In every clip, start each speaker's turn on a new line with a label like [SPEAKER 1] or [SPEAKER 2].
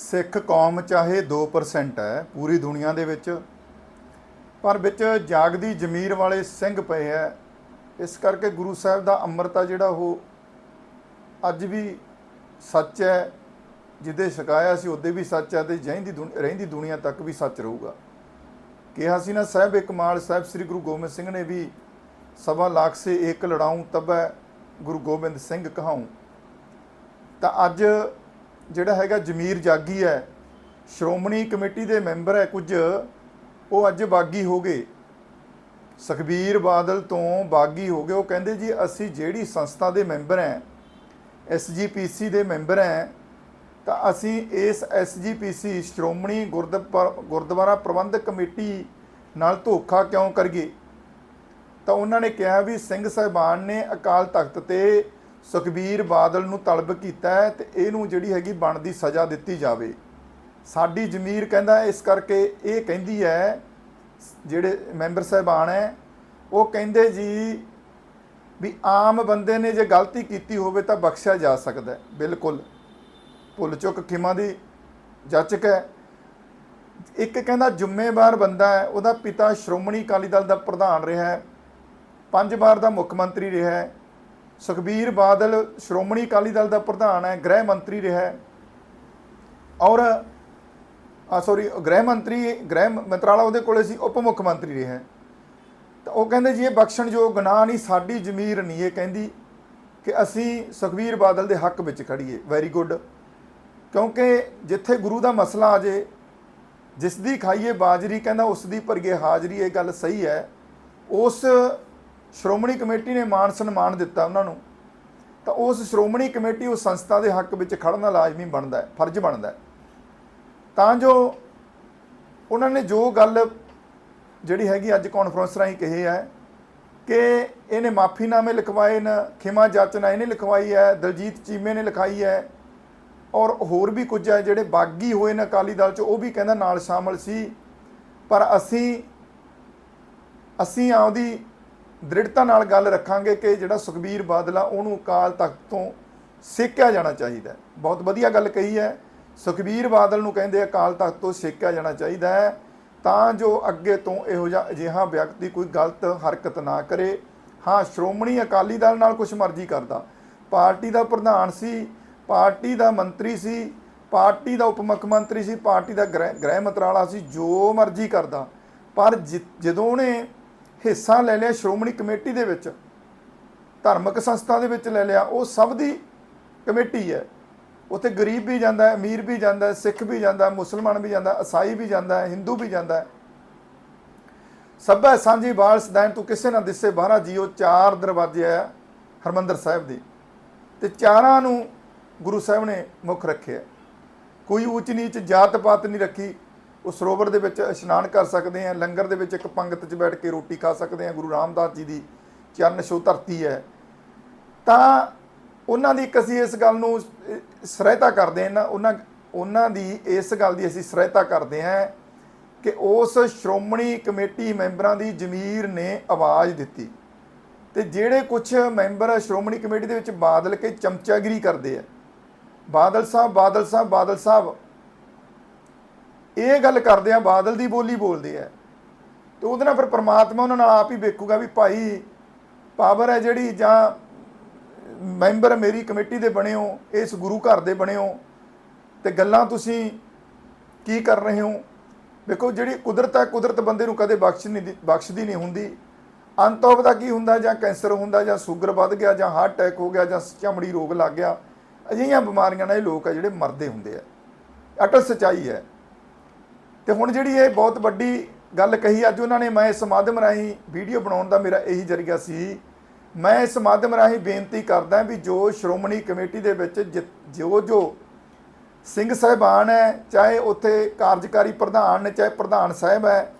[SPEAKER 1] ਸਿੱਖ ਕੌਮ ਚਾਹੇ 2% ਹੈ ਪੂਰੀ ਦੁਨੀਆ ਦੇ ਵਿੱਚ, ਪਰ ਵਿੱਚ ਜਾਗਦੀ ਜ਼ਮੀਰ ਵਾਲੇ ਸਿੰਘ ਪਏ ਹੈ। ਇਸ ਕਰਕੇ ਗੁਰੂ ਸਾਹਿਬ ਦਾ ਅੰਮ੍ਰਿਤ ਆ ਜਿਹੜਾ ਉਹ ਅੱਜ ਵੀ ਸੱਚ ਹੈ। ਜਿਹਦੇ ਛਕਾਇਆ ਸੀ, ਉਹਦੇ ਵੀ ਸੱਚ ਹੈ ਤੇ ਜਹਿੰਦੀ ਦੁਨ- ਰਹਿੰਦੀ ਦੁਨੀਆ ਤੱਕ ਵੀ ਸੱਚ ਰਹੂਗਾ। ਕਿਹਾ ਸੀ ਨਾ, ਸਾਹਿਬ ਕਮਾਲ ਸਾਹਿਬ ਸ੍ਰੀ ਗੁਰੂ ਗੋਬਿੰਦ ਸਿੰਘ ਨੇ ਵੀ ਸਵਾ ਲੱਖ ਸੇ ਏਕ ਲੜਾਊਂ ਤਬੈ ਗੁਰੂ ਗੋਬਿੰਦ ਸਿੰਘ ਕਹਾਊਂ ਤਾਂ ਅੱਜ ਜਿਹੜਾ ਹੈਗਾ ਜ਼ਮੀਰ ਜਾਗੀ ਹੈ, ਸ਼੍ਰੋਮਣੀ ਕਮੇਟੀ ਦੇ ਮੈਂਬਰ ਹੈ ਕੁਝ, ਉਹ ਅੱਜ ਬਾਗੀ ਹੋ ਗਏ। ਸੁਖਬੀਰ ਬਾਦਲ ਤੋਂ ਬਾਗੀ ਹੋ ਗਏ। ਉਹ ਕਹਿੰਦੇ ਜੀ, ਅਸੀਂ ਜਿਹੜੀ ਸੰਸਥਾ ਦੇ ਮੈਂਬਰ ਹੈ ਐਸਜੀਪੀਸੀ ਦੇ ਮੈਂਬਰ ਹੈ, ਤਾਂ ਅਸੀਂ ਇਸ ਐਸਜੀਪੀਸੀ ਸ਼੍ਰੋਮਣੀ ਗੁਰਦੁਆਰਾ ਗੁਰਦੁਆਰਾ ਪ੍ਰਬੰਧਕ ਕਮੇਟੀ ਨਾਲ ਧੋਖਾ ਕਿਉਂ ਕਰੀਏ? ਤਾਂ ਉਹਨਾਂ ਨੇ ਕਿਹਾ ਵੀ ਸਿੰਘ ਸਾਹਿਬਾਨ ਨੇ ਅਕਾਲ ਤਖਤ ਤੇ ਸੁਖਬੀਰ ਬਾਦਲ ਨੂੰ ਤਲਬ ਕੀਤਾ ਹੈ ਤੇ ਇਹਨੂੰ ਜਿਹੜੀ ਹੈਗੀ ਬਣਦੀ ਸਜ਼ਾ ਦਿੱਤੀ ਜਾਵੇ। ਸਾਡੀ ਜ਼ਮੀਰ ਕਹਿੰਦਾ ਇਸ ਕਰਕੇ ਇਹ ਕਹਿੰਦੀ ਹੈ, ਜਿਹੜੇ ਮੈਂਬਰ ਸਾਹਿਬਾਨ ਹੈ, ਉਹ ਕਹਿੰਦੇ ਜੀ ਵੀ ਆਮ ਬੰਦੇ ਨੇ ਜੇ ਗਲਤੀ ਕੀਤੀ ਹੋਵੇ ਤਾਂ ਬਖਸ਼ਿਆ ਜਾ ਸਕਦਾ ਹੈ। ਬਿਲਕੁਲ। ਭੁੱਲ ਚੁੱਕ ਖਿਮਾ ਦੀ ਜਾਚਕ ਹੈ ਇੱਕ ਕਹਿੰਦਾ ਜ਼ਿੰਮੇਵਾਰ ਬੰਦਾ ਹੈ, ਉਹਦਾ ਪਿਤਾ ਸ਼੍ਰੋਮਣੀ ਅਕਾਲੀ ਦਲ ਦਾ ਪ੍ਰਧਾਨ ਰਿਹਾ ਹੈ, ਪੰਜ ਵਾਰ ਦਾ ਮੁੱਖ ਮੰਤਰੀ ਰਿਹਾ ਹੈ ਸੁਖਬੀਰ ਬਾਦਲ, ਸ਼੍ਰੋਮਣੀ ਅਕਾਲੀ ਦਲ ਦਾ ਪ੍ਰਧਾਨ ਹੈ, ਗ੍ਰਹਿ ਮੰਤਰੀ ਰਿਹਾ ਹੈ। ਔਰ, ਆ ਸੌਰੀ ਗ੍ਰਹਿ ਮੰਤਰੀ, ਗ੍ਰਹਿ ਮੰਤਰਾਲਾ ਉਹਦੇ ਕੋਲੇ ਸੀ, ਉਪ ਮੁੱਖ ਮੰਤਰੀ ਰਿਹਾ ਹੈ। ਤਾਂ ਉਹ ਕਹਿੰਦੇ ਜੀ, ਇਹ ਬਖਸ਼ਣਯੋਗ ਗੁਨਾਹ ਨਹੀਂ, ਸਾਡੀ ਜ਼ਮੀਰ ਨਹੀਂ ਇਹ ਕਹਿੰਦੀ ਕਿ ਅਸੀਂ ਸੁਖਬੀਰ ਬਾਦਲ ਦੇ ਹੱਕ ਵਿੱਚ ਖੜੀਏ ਵੈਰੀ ਗੁੱਡ ਕਿਉਂਕਿ ਜਿੱਥੇ ਗੁਰੂ ਦਾ ਮਸਲਾ ਆ ਜੇ, ਜਿਸ ਦੀ ਖਾਈਏ ਬਾਜਰੀ, ਕਹਿੰਦਾ ਉਸ ਦੀ ਭਰੀਏ ਹਾਜ਼ਰੀ, ਇਹ ਗੱਲ ਸਹੀ ਹੈ। ਉਸ ਸ਼੍ਰੋਮਣੀ ਕਮੇਟੀ ਨੇ ਮਾਨ ਸਨਮਾਨ ਦਿੱਤਾ ਉਹਨਾਂ ਨੂੰ, ਤਾਂ ਉਸ ਸ਼੍ਰੋਮਣੀ ਕਮੇਟੀ ਉਸ ਸੰਸਥਾ ਦੇ ਹੱਕ ਵਿੱਚ ਖੜਨਾ ਲਾਜ਼ਮੀ ਬਣਦਾ ਹੈ, ਫਰਜ਼ ਬਣਦਾ ਹੈ। ਤਾਂ ਜੋ ਉਹਨਾਂ ਨੇ ਜੋ ਗੱਲ ਜਿਹੜੀ ਹੈਗੀ ਅੱਜ ਕਾਨਫਰੰਸ ਰਾਹੀਂ ਕਹੀ ਹੈ ਕਿ ਇਹਨੇ ਮਾਫੀਨਾਮੇ ਲਿਖਵਾਏ ਨੇ, ਖਿਮਾ ਜਾਚਨਾ ਇਹਨੇ ਲਿਖਵਾਈ ਹੈ, ਦਲਜੀਤ ਚੀਮੇ ਨੇ ਲਿਖਾਈ ਹੈ, ਔਰ ਹੋਰ ਵੀ ਕੁਝ ਹੈ ਜਿਹੜੇ ਬਾਗੀ ਹੋਏ ਨੇ ਅਕਾਲੀ ਦਲ ਚ, ਉਹ ਵੀ ਕਹਿੰਦਾ ਨਾਲ ਸ਼ਾਮਲ ਸੀ। ਪਰ ਅਸੀਂ ਅਸੀਂ ਆਪਦੀ ਦ੍ਰਿੜਤਾ ਨਾਲ ਗੱਲ ਰੱਖਾਂਗੇ ਕਿ ਜਿਹੜਾ ਸੁਖਬੀਰ ਬਾਦਲਾ ਉਹਨੂੰ ਅਕਾਲ ਤਖਤ ਤੋਂ ਸੇਕਿਆ ਜਾਣਾ ਚਾਹੀਦਾ ਬਹੁਤ ਵਧੀਆ ਗੱਲ ਕਹੀ ਹੈ। ਸੁਖਬੀਰ ਬਾਦਲ ਨੂੰ ਕਹਿੰਦੇ ਅਕਾਲ ਤਖਤ ਤੋਂ ਸੇਕਿਆ ਜਾਣਾ ਚਾਹੀਦਾ ਹੈ। ਤਾਂ ਜੋ ਅੱਗੇ ਤੋਂ ਇਹੋ ਜਿਹਾ ਅਜਿਹਾ ਵਿਅਕਤੀ ਕੋਈ ਗਲਤ ਹਰਕਤ ਨਾ ਕਰੇ। ਹਾਂ, ਸ਼੍ਰੋਮਣੀ ਅਕਾਲੀ ਦਲ ਨਾਲ ਕੁਝ ਮਰਜ਼ੀ ਕਰਦਾ। ਪਾਰਟੀ ਦਾ ਪ੍ਰਧਾਨ ਸੀ, ਪਾਰਟੀ ਦਾ ਮੰਤਰੀ ਸੀ, ਪਾਰਟੀ ਦਾ ਉਪ ਮੁੱਖ ਮੰਤਰੀ ਸੀ, ਪਾਰਟੀ ਦਾ ਗ੍ਰਹਿ ਗ੍ਰਹਿ ਮੰਤਰਾਲਾ ਸੀ, ਜੋ ਮਰਜ਼ੀ ਕਰਦਾ। ਪਰ ਜਿ- ਜਦੋਂ ਉਹਨੇ ਹਿੱਸਾ ਲੈ ਲਿਆ ਸ਼੍ਰੋਮਣੀ ਕਮੇਟੀ ਦੇ ਵਿੱਚ, ਧਾਰਮਿਕ ਸੰਸਥਾ ਦੇ ਵਿੱਚ ਲੈ ਲਿਆ, ਉਹ ਸਭ ਦੀ ਕਮੇਟੀ ਹੈ। ਉੱਥੇ ਗਰੀਬ ਵੀ ਜਾਂਦਾ ਹੈ, ਅਮੀਰ ਵੀ ਜਾਂਦਾ ਹੈ, ਸਿੱਖ ਵੀ ਜਾਂਦਾ ਹੈ, ਮੁਸਲਮਾਨ ਵੀ ਜਾਂਦਾ ਹੈ, ਈਸਾਈ ਵੀ ਜਾਂਦਾ ਹੈ, ਹਿੰਦੂ ਵੀ ਜਾਂਦਾ ਹੈ। ਸਭੈ ਸਾਂਝੀ ਬਾਲ ਸਦਾਇਨ, ਤੂੰ ਕਿਸੇ ਨਾ ਦਿਸੇ ਬਾਹਰਾ ਜੀਓ, ਚਾਰ ਦਰਵਾਜ਼ੇ ਆ ਹਰਮੰਦਰ ਸਾਹਿਬ ਦੇ। ਤੇ ਚਾਰਾਂ ਨੂੰ ਗੁਰੂ ਸਾਹਿਬ ਨੇ ਮੁੱਖ ਰੱਖਿਆ ਕੋਈ ਉੱਚ ਨੀਚ ਜਾਤ ਪਾਤ ਨਹੀਂ ਰੱਖੀ ਉਹ ਸਰੋਵਰ ਦੇ ਵਿੱਚ ਇਸ਼ਨਾਨ ਕਰ ਸਕਦੇ ਆ, ਲੰਗਰ ਦੇ ਵਿੱਚ ਇੱਕ ਪੰਗਤ 'ਚ ਬੈਠ ਕੇ ਰੋਟੀ ਖਾ ਸਕਦੇ ਆ, ਗੁਰੂ ਰਾਮਦਾਸ ਜੀ ਦੀ ਚਰਨ ਛੋਹ ਧਰਤੀ ਹੈ। ਤਾਂ ਉਹਨਾਂ ਦੀ ਇੱਕ ਅਸੀਂ ਇਸ ਗੱਲ ਨੂੰ ਸਹਾਇਤਾ ਕਰਦੇ ਹਾਂ ਨਾ, ਉਹਨਾਂ ਉਹਨਾਂ ਦੀ ਇਸ ਗੱਲ ਦੀ ਅਸੀਂ ਸਹਾਇਤਾ ਕਰਦੇ ਹਾਂ ਕਿ ਉਸ ਸ਼੍ਰੋਮਣੀ ਕਮੇਟੀ ਮੈਂਬਰਾਂ ਦੀ ਜ਼ਮੀਰ ਨੇ ਆਵਾਜ਼ ਦਿੱਤੀ। ਤੇ ਜਿਹੜੇ ਕੁਝ ਮੈਂਬਰ ਸ਼੍ਰੋਮਣੀ ਕਮੇਟੀ ਦੇ ਵਿੱਚ ਬਾਦਲ ਕੇ ਚਮਚਾਗਿਰੀ ਕਰਦੇ ਆ, ਬਾਦਲ ਸਾਹਿਬ ਬਾਦਲ ਸਾਹਿਬ ਬਾਦਲ ਸਾਹਿਬ ਇਹ ਗੱਲ ਕਰਦੇ ਆ, ਬਾਦਲ ਦੀ ਬੋਲੀ ਬੋਲਦੇ ਆ। ਤੇ ਉਹਦੇ ਨਾਲ ਫਿਰ ਪ੍ਰਮਾਤਮਾ ਉਹਨਾਂ ਨਾਲ ਆਪ ਹੀ ਵੇਖੂਗਾ ਵੀ ਭਾਈ ਪਾਵਰ ਹੈ ਜਿਹੜੀ ਜਾਂ ਮੈਂਬਰ ਮੇਰੀ ਕਮੇਟੀ ਦੇ ਬਣੇ ਹੋ, ਇਸ ਗੁਰੂ ਘਰ ਦੇ ਬਣੇ ਹੋ, ਤੇ ਗੱਲਾਂ ਤੁਸੀਂ ਕੀ ਕਰ ਰਹੇ ਹੋ? ਵੇਖੋ ਜਿਹੜੀ ਕੁਦਰਤ ਹੈ, ਕੁਦਰਤ ਬੰਦੇ ਨੂੰ ਕਦੇ ਬਖਸ਼ ਨਹੀਂ ਬਖਸ਼ਦੀ ਨਹੀਂ ਹੁੰਦੀ। ਅੰਤੋਬ ਦਾ ਕੀ ਹੁੰਦਾ ਜਾਂ ਕੈਂਸਰ ਹੁੰਦਾ ਜਾਂ ਸ਼ੂਗਰ ਵੱਧ ਗਿਆ ਜਾਂ ਹਾਰਟ ਅਟੈਕ ਹੋ ਗਿਆ ਜਾਂ ਚਮੜੀ ਰੋਗ ਲੱਗ ਗਿਆ, ਅਜਿਹੀਆਂ ਬਿਮਾਰੀਆਂ ਨਾਲ ਇਹ ਲੋਕ ਆ ਜਿਹੜੇ ਮਰਦੇ ਹੁੰਦੇ ਆ। ਅਟਲ ਸਚਾਈ ਹੈ। ਤੇ ਹੁਣ ਜਿਹੜੀ ਇਹ ਬਹੁਤ ਵੱਡੀ ਗੱਲ ਕਹੀ, ਅੱਜ ਉਹਨਾਂ ਨੇ ਮੈਂ ਇਸ ਮਾਧਿਅਮ ਰਾਹੀਂ ਵੀਡੀਓ ਬਣਾਉਣ ਦਾ ਮੇਰਾ ਇਹੀ ਜਰੀਆ ਸੀ। ਮੈਂ ਇਸ ਮਾਧਿਅਮ ਰਾਹੀਂ ਬੇਨਤੀ ਕਰਦਾ ਵੀ ਜੋ ਸ਼੍ਰੋਮਣੀ ਕਮੇਟੀ ਦੇ ਵਿੱਚ ਜਿ- ਜੋ ਜੋ ਸਿੰਘ ਸਾਹਿਬਾਨ ਹੈ, ਚਾਹੇ ਉੱਥੇ ਕਾਰਜਕਾਰੀ ਪ੍ਰਧਾਨ ਨੇ, ਚਾਹੇ ਪ੍ਰਧਾਨ ਸਾਹਿਬ ਹੈ,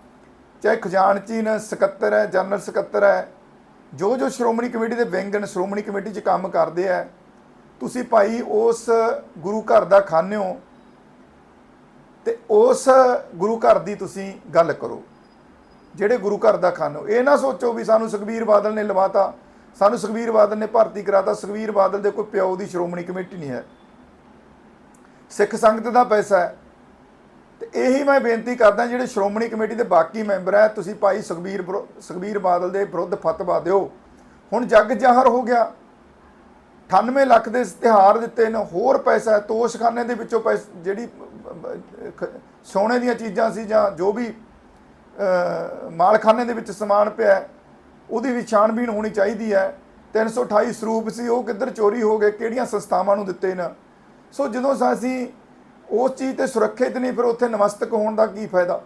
[SPEAKER 1] ਚਾਹੇ ਖਜ਼ਾਨਚੀ ਨੇ ਸਕੱਤਰ ਹੈ, ਜਨਰਲ ਸਕੱਤਰ ਹੈ, ਜੋ ਜੋ ਸ਼੍ਰੋਮਣੀ ਕਮੇਟੀ ਦੇ ਵਿੰਗ ਨੇ, ਸ਼੍ਰੋਮਣੀ ਕਮੇਟੀ 'ਚ ਕੰਮ ਕਰਦੇ ਆ, ਤੁਸੀਂ ਭਾਈ ਉਸ ਗੁਰੂ ਘਰ ਦਾ ਖਾਨੇ ਹੋ ਤੇ ਉਸ ਗੁਰੂ ਘਰ ਦੀ ਤੁਸੀਂ ਗੱਲ ਕਰੋ। ਜਿਹੜੇ ਗੁਰੂ ਘਰ ਦਾ ਖਾਨੋ ਇਹ ਨਾ ਸੋਚੋ ਵੀ ਸਾਨੂੰ ਸੁਖਬੀਰ ਬਾਦਲ ਨੇ ਲਵਾਤਾ, ਸਾਨੂੰ ਸੁਖਬੀਰ ਬਾਦਲ ਨੇ ਭਰਤੀ ਕਰਾਤਾ, ਸੁਖਬੀਰ ਬਾਦਲ ਦੇ ਕੋਈ ਪਿਓ ਦੀ ਸ਼੍ਰੋਮਣੀ ਕਮੇਟੀ ਨਹੀਂ ਹੈ। ਸਿੱਖ ਸੰਗਤ ਦਾ ਪੈਸਾ ਹੈ। ਤੇ ਇਹੀ ਮੈਂ ਬੇਨਤੀ ਕਰਦਾ ਜਿਹੜੇ ਸ਼੍ਰੋਮਣੀ ਕਮੇਟੀ ਦੇ ਬਾਕੀ ਮੈਂਬਰ ਹੈ, ਤੁਸੀਂ ਭਾਈ ਸੁਖਬੀਰ ਵਿਰੋ- ਸੁਖਬੀਰ ਬਾਦਲ ਦੇ ਵਿਰੁੱਧ ਫਤਵਾ ਦਿਓ। ਹੁਣ ਜੱਗ ਜ਼ਾਹਰ ਹੋ ਗਿਆ। 98 ਲੱਖ ਦੇ ਇਸ਼ਤਿਹਾਰ ਦਿੱਤੇ ਨੇ, ਹੋਰ ਪੈਸਾ ਤੋਸ਼ਖਾਨੇ ਦੇ ਵਿੱਚੋਂ ਪੈਸ, ਜਿਹੜੀ ਸੋਨੇ ਦੀਆਂ ਚੀਜ਼ਾਂ ਸੀ ਜਾਂ ਜੋ ਵੀ ਮਾਲਖਾਨੇ ਦੇ ਵਿੱਚ ਸਮਾਨ ਪਿਆ, ਉਹਦੀ ਵੀ ਛਾਣਬੀਣ ਹੋਣੀ ਚਾਹੀਦੀ ਹੈ। 328 ਸਰੂਪ ਸੀ, ਉਹ ਕਿੱਧਰ ਚੋਰੀ ਹੋ ਗਏ, ਕਿਹੜੀਆਂ ਸੰਸਥਾਵਾਂ ਨੂੰ ਦਿੱਤੇ ਨਾ ਸੋ ਜਦੋਂ ਅਸੀਂ ਉਸ ਚੀਜ਼ ਤੇ ਸੁਰੱਖਿਅਤ ਨਹੀਂ, ਫਿਰ ਉੱਥੇ ਨਮਸਤਕ ਹੋਣ ਦਾ ਕੀ ਫਾਇਦਾ?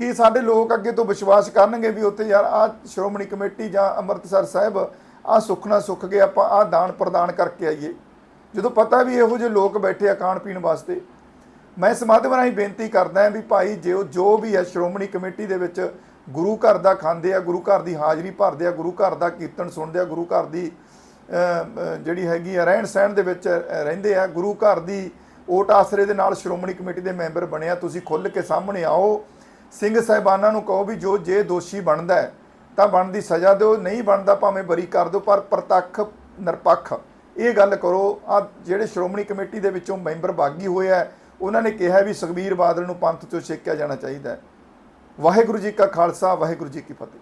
[SPEAKER 1] ਕੀ ਸਾਡੇ ਲੋਕ ਅੱਗੇ ਤੋਂ ਵਿਸ਼ਵਾਸ ਕਰਨਗੇ ਵੀ ਉੱਥੇ ਯਾਰ ਆ ਸ਼੍ਰੋਮਣੀ ਕਮੇਟੀ ਜਾਂ ਅੰਮ੍ਰਿਤਸਰ ਸਾਹਿਬ ਆ ਸੁੱਖ ਨਾ ਸੁੱਖ ਗਏ, ਆਪਾਂ ਆ ਦਾਨ ਪ੍ਰਦਾਨ ਕਰਕੇ ਆਈਏ? ਜਦੋਂ ਪਤਾ ਵੀ ਇਹੋ ਜਿਹੇ ਲੋਕ ਬੈਠੇ ਆ ਖਾਣ ਪੀਣ ਵਾਸਤੇ ਮੈਂ ਇਸ ਮਾਧਿਅਮ ਰਾਹੀਂ ਬੇਨਤੀ ਕਰਦਾ ਹਾਂ ਵੀ ਭਾਈ, ਜੋ ਜੋ ਵੀ ਹੈ, ਸ਼੍ਰੋਮਣੀ ਕਮੇਟੀ ਦੇ ਵਿੱਚ ਗੁਰੂ ਘਰ ਦਾ ਖਾਂਦੇ ਆ, ਗੁਰੂ ਘਰ ਦੀ ਹਾਜ਼ਰੀ ਭਰਦੇ ਆ, ਗੁਰੂ ਘਰ ਦਾ ਕੀਰਤਨ ਸੁਣਦੇ ਆ, ਗੁਰੂ ਘਰ ਦੀ ਜਿਹੜੀ ਹੈਗੀ ਆ, ਰਹਿਣ ਸਹਿਣ ਦੇ ਵਿੱਚ ਰਹਿੰਦੇ ਆ, ਗੁਰੂ ਘਰ ਦੀ ਓਟ ਆਸਰੇ ਦੇ ਨਾਲ ਸ਼੍ਰੋਮਣੀ ਕਮੇਟੀ ਦੇ ਮੈਂਬਰ ਬਣਿਆ ਤੁਸੀਂ ਖੁੱਲ੍ਹ ਕੇ ਸਾਹਮਣੇ ਆਓ। ਸਿੰਘ ਸਾਹਿਬਾਨਾਂ ਨੂੰ ਕਹੋ ਵੀ ਜੋ, ਜੇ ਦੋਸ਼ੀ ਬਣਦਾ ਤਾਂ ਬਣਦੀ ਸਜ਼ਾ ਦਿਓ, ਨਹੀਂ ਬਣਦਾ ਭਾਵੇਂ ਬਰੀ ਕਰ ਦਿਓ, ਪਰ ਪ੍ਰਤੱਖ, ਨਿਰਪੱਖ, ਇਹ ਗੱਲ ਕਰੋ। ਆ ਜਿਹੜੇ ਸ਼੍ਰੋਮਣੀ ਕਮੇਟੀ ਦੇ ਵਿੱਚੋਂ ਮੈਂਬਰ ਬਾਗੀ ਹੋਏ ਆ ਉਹਨਾਂ ਨੇ ਕਿਹਾ ਵੀ ਸੁਖਬੀਰ ਬਾਦਲ ਨੂੰ ਪੰਥ ਚੋਂ ਛੇਕਿਆ ਜਾਣਾ ਚਾਹੀਦਾ ਹੈ। ਵਾਹਿਗੁਰੂ ਜੀ ਕਾ ਖਾਲਸਾ, ਵਾਹਿਗੁਰੂ ਜੀ ਕੀ ਫਤਿਹ।